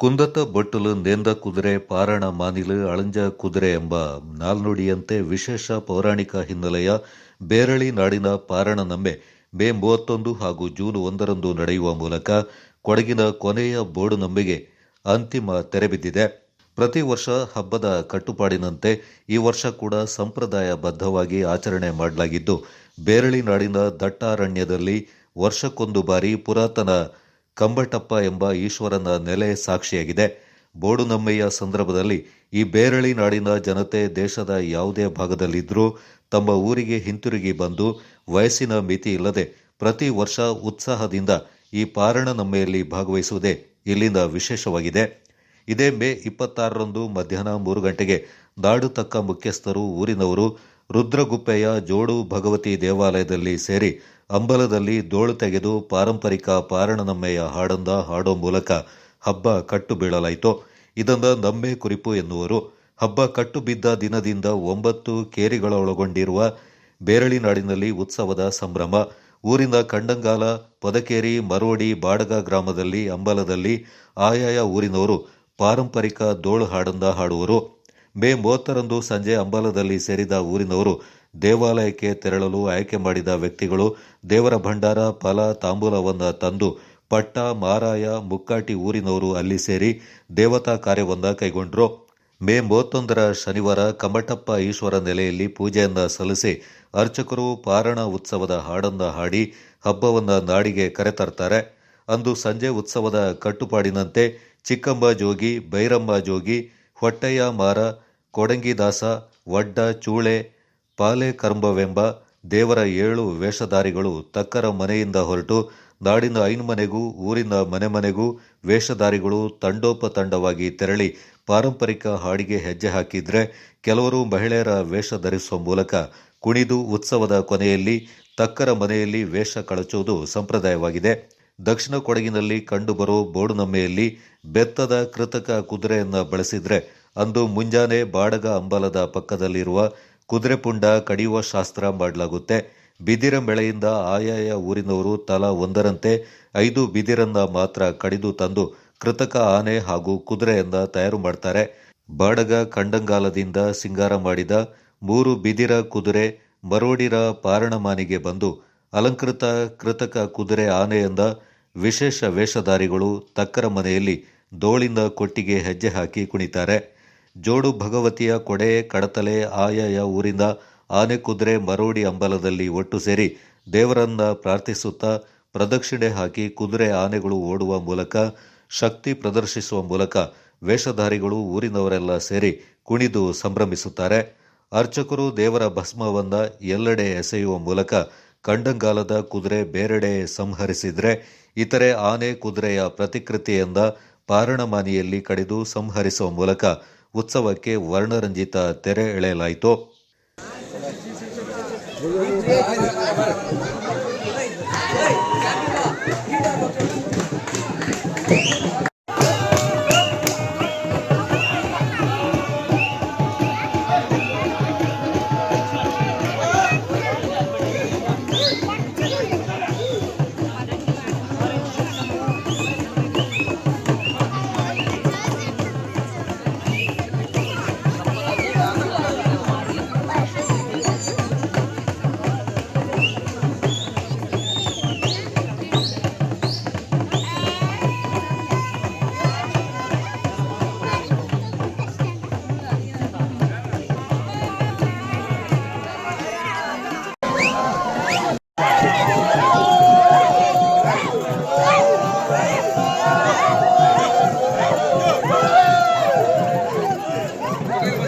ಕುಂದತ ಬಟ್ಟಲು ನೇಂದ ಕುದುರೆ ಪಾರಣ ಮಾನಿಲು ಅಳಂಜ ಕುದುರೆ ಎಂಬ ನಾಲ್ನುಡಿಯಂತೆ ವಿಶೇಷ ಪೌರಾಣಿಕ ಹಿನ್ನೆಲೆಯ ಬೇರಳಿ ನಾಡಿನ ಪಾರಣ ನಂಬೆ ಮೇ ಮೂವತ್ತೊಂದು ಹಾಗೂ ಜೂನ್ ಒಂದರಂದು ನಡೆಯುವ ಮೂಲಕ ಕೊಡಗಿನ ಕೊನೆಯ ಬೋಡು ನಂಬೆಗೆ ಅಂತಿಮ ತೆರೆಬಿದ್ದಿದೆ ಪ್ರತಿ ವರ್ಷ ಹಬ್ಬದ ಕಟ್ಟುಪಾಡಿನಂತೆ ಈ ವರ್ಷ ಕೂಡ ಸಂಪ್ರದಾಯ ಬದ್ಧವಾಗಿ ಆಚರಣೆ ಮಾಡಲಾಗಿದ್ದು, ಬೇರಳಿ ನಾಡಿನ ದಟ್ಟಾರಣ್ಯದಲ್ಲಿ ವರ್ಷಕ್ಕೊಂದು ಬಾರಿ ಪುರಾತನ ಕಂಬಟಪ್ಪ ಎಂಬ ಈಶ್ವರನ ನೆಲೆ ಸಾಕ್ಷಿಯಾಗಿದೆ. ಬೋಡುನಮ್ಮೆಯ ಸಂದರ್ಭದಲ್ಲಿ ಈ ಬೇರಳಿ ನಾಡಿನ ಜನತೆ ದೇಶದ ಯಾವುದೇ ಭಾಗದಲ್ಲಿದ್ದರೂ ತಮ್ಮ ಊರಿಗೆ ಹಿಂತಿರುಗಿ ಬಂದು ವಯಸ್ಸಿನ ಮಿತಿ ಇಲ್ಲದೆ ಪ್ರತಿ ವರ್ಷ ಉತ್ಸಾಹದಿಂದ ಈ ಪಾರಣ ನಮ್ಮೆಯಲ್ಲಿ ಭಾಗವಹಿಸುವುದೇ ಇಲ್ಲಿನ ವಿಶೇಷವಾಗಿದೆ. ಇದೇ ಮೇ ಇಪ್ಪತ್ತಾರರಂದು ಮಧ್ಯಾಹ್ನ ಮೂರು ಗಂಟೆಗೆ ನಾಡು ತಕ್ಕ ಮುಖ್ಯಸ್ಥರು ಊರಿನವರು ರುದ್ರಗುಪ್ಪೆಯ ಜೋಡು ಭಗವತಿ ದೇವಾಲಯದಲ್ಲಿ ಸೇರಿ ಅಂಬಲದಲ್ಲಿ ದೋಳು ತೆಗೆದು ಪಾರಂಪರಿಕ ಪಾರಣನಮ್ಮೆಯ ಹಾಡಂದ ಹಾಡೋ ಮೂಲಕ ಹಬ್ಬ ಕಟ್ಟು ಬೀಳಲಾಯಿತು ಇದೊಂದ ನಮ್ಮೆ ಕುರಿಪು ಎನ್ನುವರು. ಹಬ್ಬ ಕಟ್ಟು ಬಿದ್ದ ದಿನದಿಂದ ಒಂಬತ್ತು ಕೇರಿಗಳೊಳಗೊಂಡಿರುವ ಬೇರಳಿ ನಾಡಿನಲ್ಲಿ ಉತ್ಸವದ ಸಂಭ್ರಮ. ಊರಿನ ಕಂಡಂಗಾಲ, ಪದಕೇರಿ ಮರೋಡಿ ಬಾಡಗ ಗ್ರಾಮದಲ್ಲಿ, ಅಂಬಲದಲ್ಲಿ ಆಯಾಯ ಊರಿನವರು ಪಾರಂಪರಿಕ ದೋಳು ಹಾಡಂದ ಹಾಡುವರು. ಮೇ ಮೂವತ್ತರಂದು ಸಂಜೆ ಅಂಬಲದಲ್ಲಿ ಸೇರಿದ ಊರಿನವರು ದೇವಾಲಯಕ್ಕೆ ತೆರಳಲು ಆಯ್ಕೆ ಮಾಡಿದ ವ್ಯಕ್ತಿಗಳು ದೇವರ ಭಂಡಾರ, ಫಲ, ತಾಂಬೂಲವನ್ನು ತಂದು ಪಟ್ಟ, ಮಾರಾಯ, ಮುಕ್ಕಾಟಿ ಊರಿನವರು ಅಲ್ಲಿ ಸೇರಿ ದೇವತಾ ಕಾರ್ಯವೊಂದ ಕೈಗೊಂಡರು. ಮೇ ಮೂವತ್ತೊಂದರ ಶನಿವಾರ ಕಮಟಪ್ಪ ಈಶ್ವರ ನೆಲೆಯಲ್ಲಿ ಪೂಜೆಯನ್ನ ಸಲ್ಲಿಸಿ ಅರ್ಚಕರು ಪಾರಣ ಉತ್ಸವದ ಹಾಡನ್ನು ಹಾಡಿ ಹಬ್ಬವನ್ನ ನಾಡಿಗೆ ಕರೆತರ್ತಾರೆ. ಅಂದು ಸಂಜೆ ಉತ್ಸವದ ಕಟ್ಟುಪಾಡಿನಂತೆ ಚಿಕ್ಕಂಬ ಜೋಗಿ ಬೈರಮ್ಮ ಜೋಗಿ ಹೊಟ್ಟೆಯ ಮಾರ, ಕೊಡಂಗಿದಾಸ, ವಡ್ಡ, ಚೂಳೆ ಪಾಲೆ ಕರ್ಂಬವೆಂಬ ದೇವರ ಏಳು ವೇಷಧಾರಿಗಳು ತಕ್ಕರ ಮನೆಯಿಂದ ಹೊರಟು ನಾಡಿನ ಐನ್ಮನೆಗೂ ಊರಿನ ಮನೆ ಮನೆಗೂ ವೇಷಧಾರಿಗಳು ತಂಡೋಪತಂಡವಾಗಿ ತೆರಳಿ ಪಾರಂಪರಿಕ ಹಾಡಿಗೆ ಹೆಜ್ಜೆ ಹಾಕಿದ್ರೆ ಕೆಲವರು ಮಹಿಳೆಯರ ವೇಷ ಧರಿಸುವ ಮೂಲಕ ಕುಣಿದು ಉತ್ಸವದ ಕೊನೆಯಲ್ಲಿ ತಕ್ಕರ ಮನೆಯಲ್ಲಿ ವೇಷ ಕಳಚುವುದು ಸಂಪ್ರದಾಯವಾಗಿದೆ. ದಕ್ಷಿಣ ಕೊಡಗಿನಲ್ಲಿ ಕಂಡುಬರೋ ಬೋಡುನಮ್ಮೆಯಲ್ಲಿ ಬೆತ್ತದ ಕೃತಕ ಕುದುರೆಯನ್ನು ಬಳಸಿದ್ರೆ ಅಂದು ಮುಂಜಾನೆ ಬಾಡಗ ಅಂಬಲದ ಪಕ್ಕದಲ್ಲಿರುವ ಕುದುರೆ ಪುಂಡ ಕಡಿಯುವ ಶಾಸ್ತ್ರ ಮಾಡಲಾಗುತ್ತೆ. ಬಿದಿರ ಬೆಳೆಯಿಂದ ಆಯಾಯ ಊರಿನವರು ತಲಾ ಒಂದರಂತೆ ಐದು ಬಿದಿರನ್ನ ಮಾತ್ರ ಕಡಿದು ತಂದು ಕೃತಕ ಆನೆ ಹಾಗೂ ಕುದುರೆಯನ್ನ ತಯಾರು ಮಾಡ್ತಾರೆ. ಬಾಡಗ ಕಂಡಂಗಾಲದಿಂದ ಸಿಂಗಾರ ಮಾಡಿದ ಮೂರು ಬಿದಿರ ಕುದುರೆ ಮರೋಡಿರ ಪಾರಣಮಾನಿಗೆ ಬಂದು ಅಲಂಕೃತ ಕೃತಕ ಕುದುರೆ ಆನೆಯಿಂದ ವಿಶೇಷ ವೇಷಧಾರಿಗಳು ತಕ್ಕರ ಮನೆಯಲ್ಲಿ ದೋಳಿಂದ ಕೊಟ್ಟಿಗೆ ಹೆಜ್ಜೆ ಹಾಕಿ ಕುಣಿತಾರೆ. ಜೋಡು ಭಗವತಿಯ ಕೊಡೆ ಕಡತಲೆ ಆಯಾಯ ಊರಿಂದ ಆನೆ ಕುದುರೆ ಮರೋಡಿ ಅಂಬಲದಲ್ಲಿ ಒಟ್ಟು ಸೇರಿ ದೇವರನ್ನ ಪ್ರಾರ್ಥಿಸುತ್ತಾ ಪ್ರದಕ್ಷಿಣೆ ಹಾಕಿ ಕುದುರೆ ಆನೆಗಳು ಓಡುವ ಮೂಲಕ, ಶಕ್ತಿ ಪ್ರದರ್ಶಿಸುವ ಮೂಲಕ ವೇಷಧಾರಿಗಳು ಊರಿನವರೆಲ್ಲ ಸೇರಿ ಕುಣಿದು ಸಂಭ್ರಮಿಸುತ್ತಾರೆ. ಅರ್ಚಕರು ದೇವರ ಭಸ್ಮವನ್ನ ಎಲ್ಲೆಡೆ ಎಸೆಯುವ ಮೂಲಕ ಕಂಡಂಗಾಲದ ಕುದುರೆ ಬೇರೆಡೆ ಸಂಹರಿಸಿದರೆ ಇತರೆ ಆನೆ ಕುದುರೆಯ ಪ್ರತಿಕೃತಿಯಿಂದ ಪಾರಣಮಾನಿಯಲ್ಲಿ ಕಡಿದು ಸಂಹರಿಸುವ ಮೂಲಕ ಉತ್ಸವಕ್ಕೆ ವರ್ಣರಂಜಿತ ತೆರೆ ಎಳೆಯಲಾಯಿತು.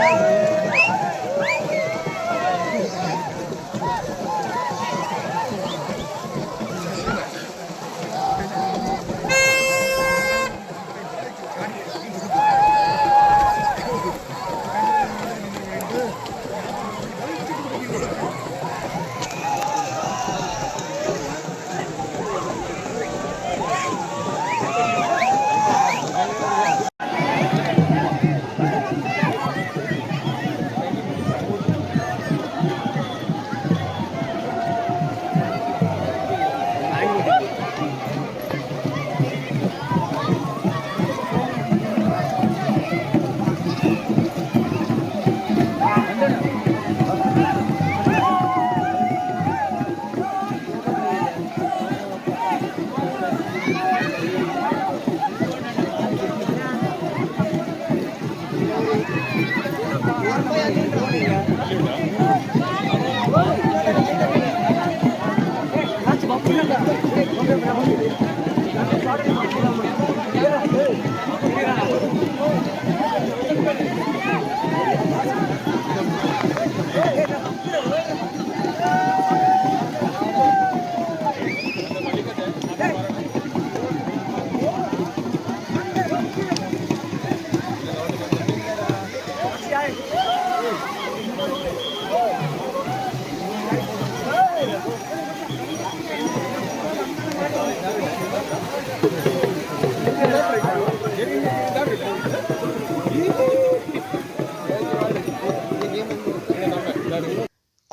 Amém.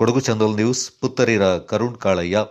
Kodagu channel news Puttarira Karun Kalayya